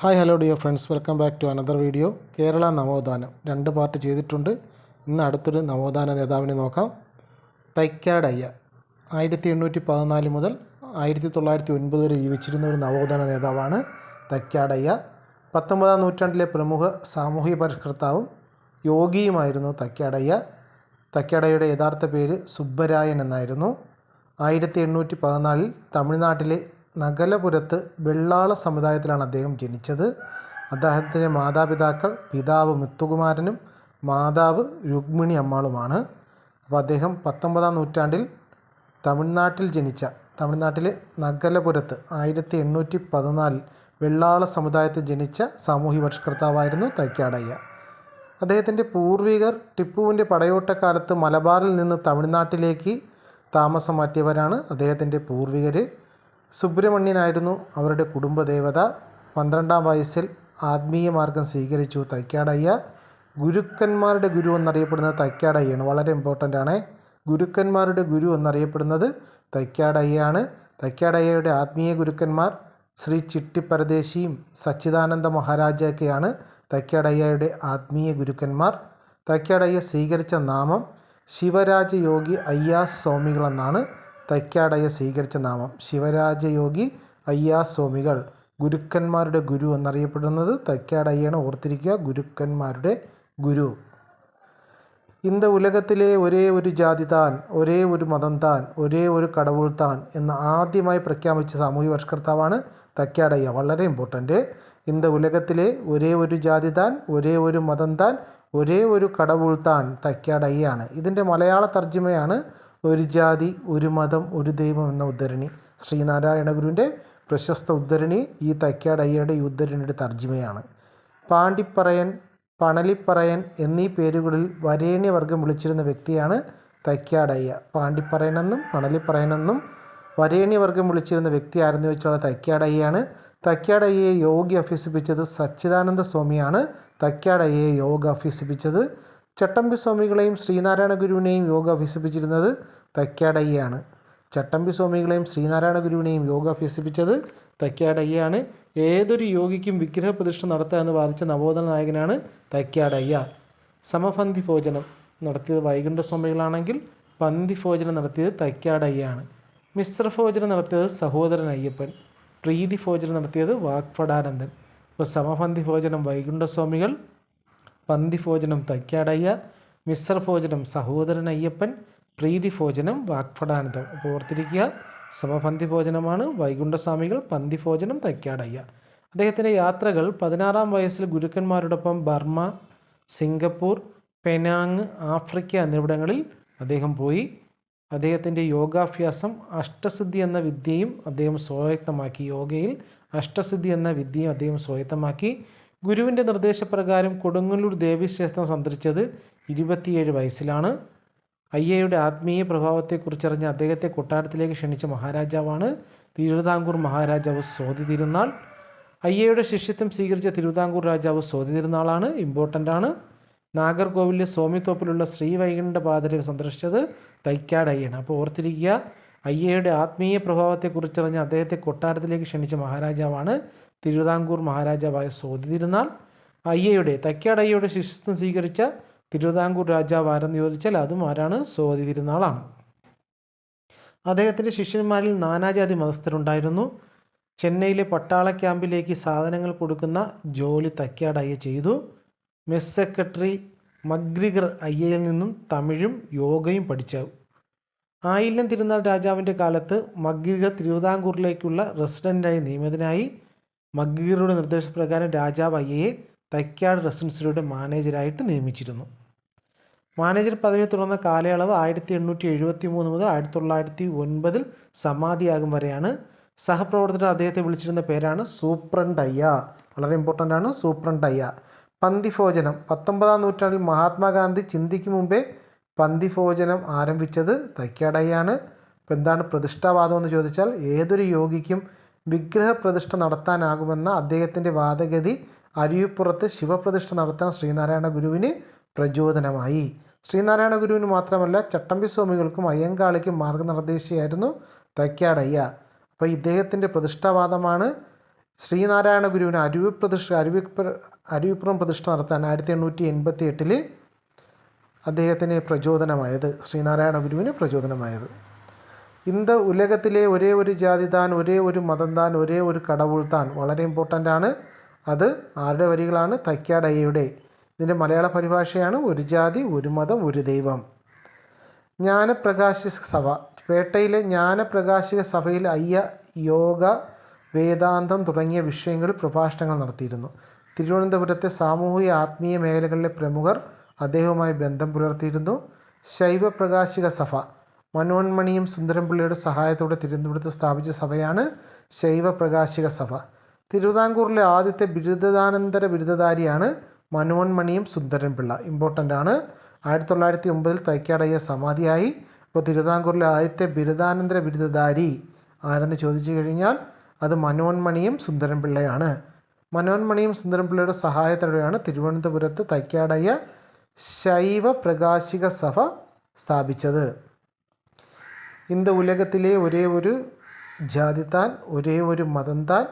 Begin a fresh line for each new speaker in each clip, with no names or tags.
Hi hello dear friends. Welcome back to another video. Kerala നവോത്ഥാനം. രണ്ട് part ചെയ്തിട്ടുണ്ട്. ഇന്ന് അടുത്തൊരു നവോത്ഥാന നേതാവിനെ നോക്കാം. തൈക്കാടയ്യ ആയിരത്തി എണ്ണൂറ്റി പതിനാല് മുതൽ ആയിരത്തി തൊള്ളായിരത്തി ഒൻപത് വരെ ജീവിച്ചിരുന്ന ഒരു നവോത്ഥാന നേതാവാണ് തൈക്കാടയ്യ പത്തൊമ്പതാം നൂറ്റാണ്ടിലെ പ്രമുഖ സാമൂഹിക പരിഷ്കർത്താവും യോഗിയുമായിരുന്നു തൈക്കാടയ്യ തൈക്കാടയ്യയുടെ യഥാർത്ഥ പേര് സുബ്ബരായൻ എന്നായിരുന്നു. ആയിരത്തി എണ്ണൂറ്റി പതിനാലിൽ തമിഴ്നാട്ടിലെ നഗലപുരത്ത് വെള്ളാള സമുദായത്തിലാണ് അദ്ദേഹം ജനിച്ചത്. അദ്ദേഹത്തിന്റെ മാതാപിതാക്കൾ പിതാവ് മുത്തുകുമാരനും മാതാവ് രുക്മിണി അമ്മാളുമാണ്. അപ്പോൾ അദ്ദേഹം പത്തൊമ്പതാം നൂറ്റാണ്ടിൽ തമിഴ്നാട്ടിൽ ജനിച്ച തമിഴ്നാട്ടിലെ നഗലപുരത്ത് ആയിരത്തി എണ്ണൂറ്റി പതിനാലിൽ വെള്ളാള സമുദായത്തിൽ ജനിച്ച സാമൂഹ്യ പരിഷ്കർത്താവായിരുന്നു തൈക്കാടയ്യ. അദ്ദേഹത്തിന്റെ പൂർവികർ ടിപ്പുവിന്റെ പടയോട്ടക്കാലത്ത് മലബാറിൽ നിന്ന് തമിഴ്നാട്ടിലേക്ക് താമസം മാറ്റിയവരാണ് അദ്ദേഹത്തിന്റെ പൂർവികർ സുബ്രഹ്മണ്യനായിരുന്നു അവരുടെ കുടുംബദേവത. പന്ത്രണ്ടാം വയസ്സിൽ ആത്മീയ മാർഗം സ്വീകരിച്ചു. തൈക്കാടയ്യ ഗുരുക്കന്മാരുടെ ഗുരു എന്നറിയപ്പെടുന്നത് തൈക്കാടയ്യാണ്. വളരെ ഇമ്പോർട്ടന്റ് ആണ്. ഗുരുക്കന്മാരുടെ ഗുരു എന്നറിയപ്പെടുന്നത് തൈക്കാടയ്യാണ് തൈക്കാടയ്യയുടെ ആത്മീയ ഗുരുക്കന്മാർ ശ്രീ ചിട്ടിപ്പരദേശിയും സച്ചിദാനന്ദ മഹാരാജയൊക്കെയാണ് തൈക്കാടയ്യയുടെ ആത്മീയ ഗുരുക്കന്മാർ. തൈക്കാടയ്യ സ്വീകരിച്ച നാമം ശിവരാജയോഗി അയ്യാസ് സ്വാമികളെന്നാണ് തൈക്കാടയ സ്വീകരിച്ച നാമം ശിവരാജയോഗി അയ്യാസ്വാമികൾ ഗുരുക്കന്മാരുടെ ഗുരു എന്നറിയപ്പെടുന്നത് തൈക്കാടയ്യാണ് ഓർത്തിരിക്കുക ഗുരുക്കന്മാരുടെ ഗുരു. ഇന്ത ഉലകത്തിലെ ഒരേ ഒരു ജാതി താൻ ഒരേ ഒരു മതം താൻ ഒരേ ഒരു കടവുൾ താൻ എന്ന് ആദ്യമായി പ്രഖ്യാപിച്ച സാമൂഹ്യ പരിഷ്കർത്താവാണ് തക്കാടയ്യ. വളരെ ഇമ്പോർട്ടന്റ് ഇന്ത ഉലകത്തിലെ ഒരേ ഒരു ജാതി താൻ ഒരേ ഒരു മതം താൻ ഒരേ ഒരു കടവുൾ താൻ തക്കാടയ്യാണ് ഇതിന്റെ മലയാള തർജിമയാണ് ഒരു ജാതി ഒരു മതം ഒരു ദൈവം എന്ന ഉദ്ധരണി. ശ്രീനാരായണ ഗുരുവിന്റെ പ്രശസ്ത ഉദ്ധരണി ഈ തൈക്കാട് അയ്യയുടെ ഈ ഉദ്ധരണിയുടെ തർജിമയാണ്. പാണ്ടിപ്പറയൻ പണലിപ്പറയൻ എന്നീ പേരുകളിൽ വരേണ്യവർഗം വിളിച്ചിരുന്ന വ്യക്തിയാണ് തൈക്കാടയ്യ പാണ്ടിപ്പറയനെന്നും പണലിപ്പറയനെന്നും വരേണ്യവർഗം വിളിച്ചിരുന്ന വ്യക്തി ആരെന്ന് ചോദിച്ചാൽ തൈക്കാടയ്യാണ് തൈക്കാടയ്യയെ യോഗി അഭ്യസിപ്പിച്ചത് സച്ചിദാനന്ദ സ്വാമിയാണ്. തൈക്കാടയ്യയെ യോഗ അഭ്യസിപ്പിച്ചത് ചട്ടമ്പി സ്വാമികളെയും ശ്രീനാരായണ ഗുരുവിനെയും യോഗ അഭ്യസിപ്പിച്ചിരുന്നത് തയ്ക്കാടയ്യാണ് ചട്ടമ്പി സ്വാമികളെയും ശ്രീനാരായണ ഗുരുവിനെയും യോഗ അഭ്യസിപ്പിച്ചത് തയ്ക്കാടയ്യാണ് ഏതൊരു യോഗിക്കും വിഗ്രഹ പ്രതിഷ്ഠ നടത്തുക എന്ന് വാദിച്ച നവോത്ഥാന നായകനാണ് തൈക്കാടയ്യ. സമപന്തി ഭോജനം നടത്തിയത് വൈകുണ്ഠ സ്വാമികളാണെങ്കിൽ പന്തി ഭോജനം നടത്തിയത് തൈക്കാടയ്യാണ് മിശ്രഭോജനം നടത്തിയത് സഹോദരൻ അയ്യപ്പൻ. പ്രീതി ഭോജനം നടത്തിയത് വാക്ഫടാനന്ദൻ ഇപ്പോൾ സമപന്തി ഭോജനം വൈകുണ്ഠ സ്വാമികൾ പന്തി ഭോജനം തൈക്കാടയ്യ മിശ്ര ഭോജനം സഹോദരൻ അയ്യപ്പൻ പ്രീതിഭോജനം ഭോജനം വാഗ്ഭടാനന്ദം അപ്പോൾ ഓർത്തിരിക്കുക സമപന്തി ഭോജനമാണ് വൈകുണ്ഠസ്വാമികൾ പന്തി ഭോജനം തൈക്കാടയ്യ അദ്ദേഹത്തിന്റെ യാത്രകൾ പതിനാറാം വയസ്സിൽ ഗുരുക്കന്മാരോടൊപ്പം ബർമ്മ സിംഗപ്പൂർ പെനാങ് ആഫ്രിക്ക എന്നിവിടങ്ങളിൽ അദ്ദേഹം പോയി. അദ്ദേഹത്തിന്റെ യോഗാഭ്യാസം അഷ്ടസിദ്ധി എന്ന വിദ്യയും അദ്ദേഹം സ്വായത്തമാക്കി. യോഗയിൽ അഷ്ടസിദ്ധി എന്ന വിദ്യയും അദ്ദേഹം സ്വായത്തമാക്കി. ഗുരുവിന്റെ നിർദ്ദേശപ്രകാരം കൊടുങ്ങല്ലൂർ ദേവീക്ഷേത്രം സന്ദർശിച്ചത് ഇരുപത്തിയേഴ് വയസ്സിലാണ്. അയ്യയുടെ ആത്മീയ പ്രഭാവത്തെക്കുറിച്ചറിഞ്ഞ് അദ്ദേഹത്തെ കൊട്ടാരത്തിലേക്ക് ക്ഷണിച്ച മഹാരാജാവാണ് തിരുവിതാംകൂർ മഹാരാജാവ് സ്വാതി തിരുനാൾ. അയ്യയുടെ ശിഷ്യത്വം സ്വീകരിച്ച തിരുവിതാംകൂർ രാജാവ് സ്വാതി തിരുനാളാണ് ഇമ്പോർട്ടന്റ് ആണ്. നാഗർകോവിലെ സ്വാമിത്തോപ്പിലുള്ള ശ്രീവൈകുണ്ഠ പാതരെ സന്ദർശിച്ചത് തൈക്കാട് അയ്യാണ് അപ്പോൾ ഓർത്തിരിക്കുക അയ്യയുടെ ആത്മീയ പ്രഭാവത്തെക്കുറിച്ചറിഞ്ഞ് അദ്ദേഹത്തെ കൊട്ടാരത്തിലേക്ക് ക്ഷണിച്ച മഹാരാജാവാണ് തിരുവിതാംകൂർ മഹാരാജാവായ സോതി തിരുനാൾ അയ്യയുടെ തക്കാട് അയ്യയുടെ ശിഷ്യത്വം സ്വീകരിച്ച തിരുവിതാംകൂർ രാജാവ് ആരെന്ന് ചോദിച്ചാൽ അതും ആരാണ്? സോതി തിരുനാളാണ്. അദ്ദേഹത്തിന്റെ ശിഷ്യന്മാരിൽ നാനാജാതി മതസ്ഥരുണ്ടായിരുന്നു. ചെന്നൈയിലെ പട്ടാള ക്യാമ്പിലേക്ക് സാധനങ്ങൾ കൊടുക്കുന്ന ജോലി തക്കാട് അയ്യ ചെയ്തു. മെസ് സെക്രട്ടറി മഗ്രിഗർ അയ്യയിൽ നിന്നും തമിഴും യോഗയും പഠിച്ചു. ആയില്യം തിരുനാൾ രാജാവിന്റെ കാലത്ത് മഗ്രിഗർ തിരുവിതാംകൂറിലേക്കുള്ള റെസിഡന്റായി നിയമിതനായി. മഗ്രിഗറുടെ നിർദ്ദേശപ്രകാരം രാജാവ് അയ്യയെ തൈക്കാട് റെസിഡൻസിയുടെ മാനേജരായിട്ട് നിയമിച്ചിരുന്നു. മാനേജർ പദവി തുടർന്ന കാലയളവ് ആയിരത്തി എണ്ണൂറ്റി എഴുപത്തി മൂന്ന് മുതൽ ആയിരത്തി തൊള്ളായിരത്തി ഒൻപതിൽ സമാധിയാകും വരെയാണ്. സഹപ്രവർത്തകർ അദ്ദേഹത്തെ വിളിച്ചിരുന്ന പേരാണ് സൂപ്രണ്ട് അയ്യ വളരെ ഇമ്പോർട്ടന്റ് ആണ് സൂപ്രണ്ട് അയ്യ പന്തിഭോജനം. പത്തൊമ്പതാം നൂറ്റാണ്ടിൽ മഹാത്മാഗാന്ധി ചിന്തിക്ക് മുമ്പേ പന്തിഭോജനം ആരംഭിച്ചത് തൈക്കാടയ്യാണ് ഇപ്പം എന്താണ് പ്രതിഷ്ഠാവാദം എന്ന് ചോദിച്ചാൽ ഏതൊരു യോഗിക്കും വിഗ്രഹ പ്രതിഷ്ഠ നടത്താനാകുമെന്ന അദ്ദേഹത്തിന്റെ വാദഗതി അരിയപ്പുറത്ത് ശിവപ്രതിഷ്ഠ നടത്താൻ ശ്രീനാരായണ ഗുരുവിന് പ്രചോദനമായി. ശ്രീനാരായണ ഗുരുവിന് മാത്രമല്ല ചട്ടമ്പി സ്വാമികൾക്കും അയ്യങ്കാളിക്കും മാർഗനിർദ്ദേശിയായിരുന്നു തൈക്കാടയ്യ. അപ്പോൾ ഇദ്ദേഹത്തിന്റെ പ്രതിഷ്ഠാവാദമാണ് ശ്രീനാരായണ ഗുരുവിന് അരുവി പ്രതിഷ്ഠ അരുവി അരുവിപ്പുറം പ്രതിഷ്ഠ നടത്താൻ ആയിരത്തി എണ്ണൂറ്റി എൺപത്തി എട്ടിൽ അദ്ദേഹത്തിന് പ്രചോദനമായത് ശ്രീനാരായണ ഗുരുവിന് പ്രചോദനമായത്. ഇന്ത ഉലകത്തിലെ ഒരേ ഒരു ജാതി താൻ ഒരേ ഒരു മതം താൻ ഒരേ ഒരു കടവുൾ താൻ. വളരെ ഇമ്പോർട്ടന്റ് ആണ്. അത് ആരുടെ വരികളാണ്? തയ്ക്കാടയ്യയുടെ ഇതിന്റെ മലയാള പരിഭാഷയാണ് ഒരു ജാതി ഒരു മതം ഒരു ദൈവം. ജ്ഞാനപ്രകാശ സഭ. പേട്ടയിലെ ജ്ഞാനപ്രകാശിക സഭയിൽ അയ്യ യോഗ വേദാന്തം തുടങ്ങിയ വിഷയങ്ങളിൽ പ്രഭാഷണങ്ങൾ നടത്തിയിരുന്നു. തിരുവനന്തപുരത്തെ സാമൂഹിക ആത്മീയ മേഖലകളിലെ പ്രമുഖർ അദ്ദേഹവുമായി ബന്ധം പുലർത്തിയിരുന്നു. ശൈവപ്രകാശിക സഭ. മനോന്മണിയും സുന്ദരംപിള്ളിയുടെ സഹായത്തോടെ തിരുവനന്തപുരത്ത് സ്ഥാപിച്ച സഭയാണ് ശൈവപ്രകാശിക സഭ. തിരുവിതാംകൂറിലെ ആദ്യത്തെ ബിരുദാനന്തര ബിരുദധാരിയാണ് മനോന്മണിയും സുന്ദരൻപിള്ള ഇമ്പോർട്ടന്റ് ആണ്. ആയിരത്തി തൊള്ളായിരത്തി ഒമ്പതിൽ തൈക്കാടയ്യ സമാധിയായി. അപ്പോൾ തിരുവിതാംകൂറിലെ ആദ്യത്തെ ബിരുദാനന്തര ബിരുദധാരി ആരെന്ന് ചോദിച്ചു കഴിഞ്ഞാൽ അത് മനോന്മണിയും സുന്ദരൻപിള്ളയാണ് മനോന്മണിയും സുന്ദരൻപിള്ളയുടെ സഹായത്തോടെയാണ് തിരുവനന്തപുരത്ത് തൈക്കാടയ്യ ശൈവപ്രകാശിക സഭ സ്ഥാപിച്ചത്. இந்த ഉലകത്തിലെ ഒരേ ഒരു ജാതി താൻ ഒരേ ഒരു മതം താൻ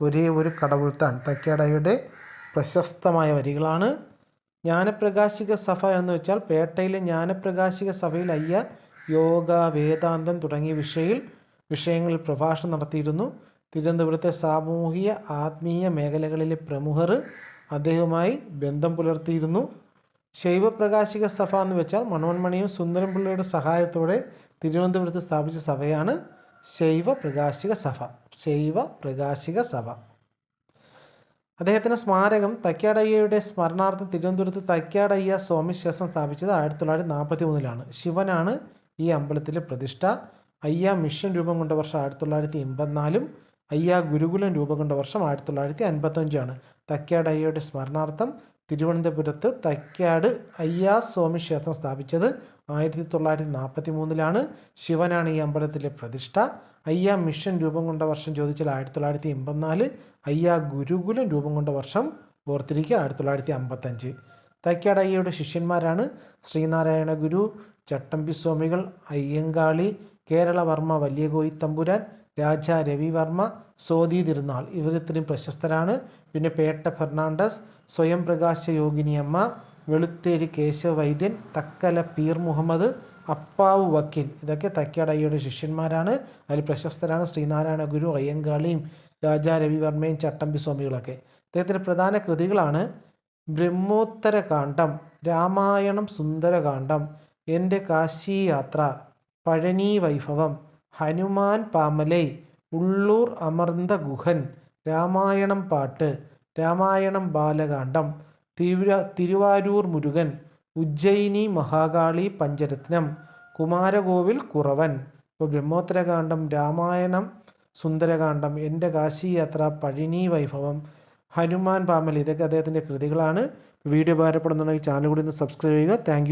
ഒരേ ഒരു കടവുൾ താൻ തൈക്കാടയുടെ പ്രശസ്തമായ വരികളാണ് ജ്ഞാനപ്രകാശിക സഭ എന്ന് വെച്ചാൽ പേട്ടയിലെ ജ്ഞാനപ്രകാശിക സഭയിൽ അയ്യ യോഗ വേദാന്തം തുടങ്ങിയ വിഷയിൽ വിഷയങ്ങളിൽ പ്രഭാഷണം നടത്തിയിരുന്നു തിരുവനന്തപുരത്തെ സാമൂഹിക ആത്മീയ മേഖലകളിലെ പ്രമുഖർ അദ്ദേഹവുമായി ബന്ധം പുലർത്തിയിരുന്നു ശൈവപ്രകാശിക സഭ എന്ന് വെച്ചാൽ മണോന്മണിയും സുന്ദരംപിള്ളയുടെ സഹായത്തോടെ തിരുവനന്തപുരത്ത് സ്ഥാപിച്ച സഭയാണ് ശൈവ പ്രകാശിക സഭ. ശൈവ പ്രകാശിക സഭ. അദ്ദേഹത്തിന്റെ സ്മാരകം തക്കാടയ്യയുടെ സ്മരണാർത്ഥം തിരുവനന്തപുരത്ത് തക്കാടയ്യ സ്വാമി ക്ഷേത്രം സ്ഥാപിച്ചത് ആയിരത്തി തൊള്ളായിരത്തി നാൽപ്പത്തി മൂന്നിലാണ് ശിവനാണ് ഈ അമ്പലത്തിലെ പ്രതിഷ്ഠ. അയ്യ മിഷൻ രൂപം കൊണ്ട വർഷം ആയിരത്തി തൊള്ളായിരത്തി എൺപത്തിനാലും അയ്യ ഗുരുകുലം രൂപം കൊണ്ട വർഷം ആയിരത്തി തൊള്ളായിരത്തി അൻപത്തഞ്ചാണ് തക്കാടയ്യയുടെ സ്മരണാർത്ഥം തിരുവനന്തപുരത്ത് തക്കാട് അയ്യാ സ്വാമി ക്ഷേത്രം സ്ഥാപിച്ചത് ആയിരത്തി തൊള്ളായിരത്തി നാൽപ്പത്തി മൂന്നിലാണ് ശിവനാണ് ഈ അമ്പലത്തിലെ പ്രതിഷ്ഠ. അയ്യ മിഷൻ രൂപം കൊണ്ട വർഷം ചോദിച്ചാൽ ആയിരത്തി തൊള്ളായിരത്തി എൺപത്തിനാല് അയ്യ ഗുരുകുലം രൂപം കൊണ്ട വർഷം ഓർത്തിരിക്കുക ആയിരത്തി തൊള്ളായിരത്തി അമ്പത്തഞ്ച് തൈക്കാട് അയ്യയുടെ ശിഷ്യന്മാരാണ് ശ്രീനാരായണ ഗുരു ചട്ടമ്പി സ്വാമികൾ അയ്യങ്കാളി കേരളവർമ്മ വലിയകോയി തമ്പുരാൻ രാജ രവിവർമ്മ സോതി തിരുനാൾ. ഇവരിത്രയും പ്രശസ്തരാണ്. പിന്നെ പേട്ട ഫെർണാണ്ടസ് സ്വയം പ്രകാശ യോഗിനിയമ്മ വെളുത്തേരി കേശവ വൈദ്യൻ തക്കല പീർ മുഹമ്മദ് അപ്പാവ് വക്കീൽ. ഇതൊക്കെ തൈക്കാടയ്യയുടെ ശിഷ്യന്മാരാണ്. അതിൽ പ്രശസ്തരാണ് ശ്രീനാരായണ ഗുരു അയ്യങ്കാളിയും രാജാ രവിവർമ്മയും ചട്ടമ്പി സ്വാമികളൊക്കെ. അദ്ദേഹത്തിന്റെ പ്രധാന കൃതികളാണ് ബ്രഹ്മോത്തരകാന്ഡം രാമായണം സുന്ദരകാന്ഡം എന്റെ കാശി യാത്ര പഴനി വൈഭവം ഹനുമാൻ പാമലൈ ഉള്ളൂർ അമർന്ത ഗുഹൻ രാമായണം പാട്ട് രാമായണം ബാലകാന്ഡം തിരുവ തിരുവാരൂർ മുരുകൻ ഉജ്ജയിനി മഹാകാളി പഞ്ചരത്നം കുമാരകോവിൽ കുറവൻ ഇപ്പോൾ ബ്രഹ്മോത്തരകാന്ഡം രാമായണം സുന്ദരകാന്ഡം എന്റെ കാശി യാത്ര പഴിനി വൈഭവം ഹനുമാൻ പാമൽ ഇതൊക്കെ അദ്ദേഹത്തിന്റെ കൃതികളാണ്. വീഡിയോ ഉപകാരപ്പെടുന്നുണ്ടെങ്കിൽ ചാനൽ കൂടി ഒന്ന് സബ്സ്ക്രൈബ് ചെയ്യുക. താങ്ക്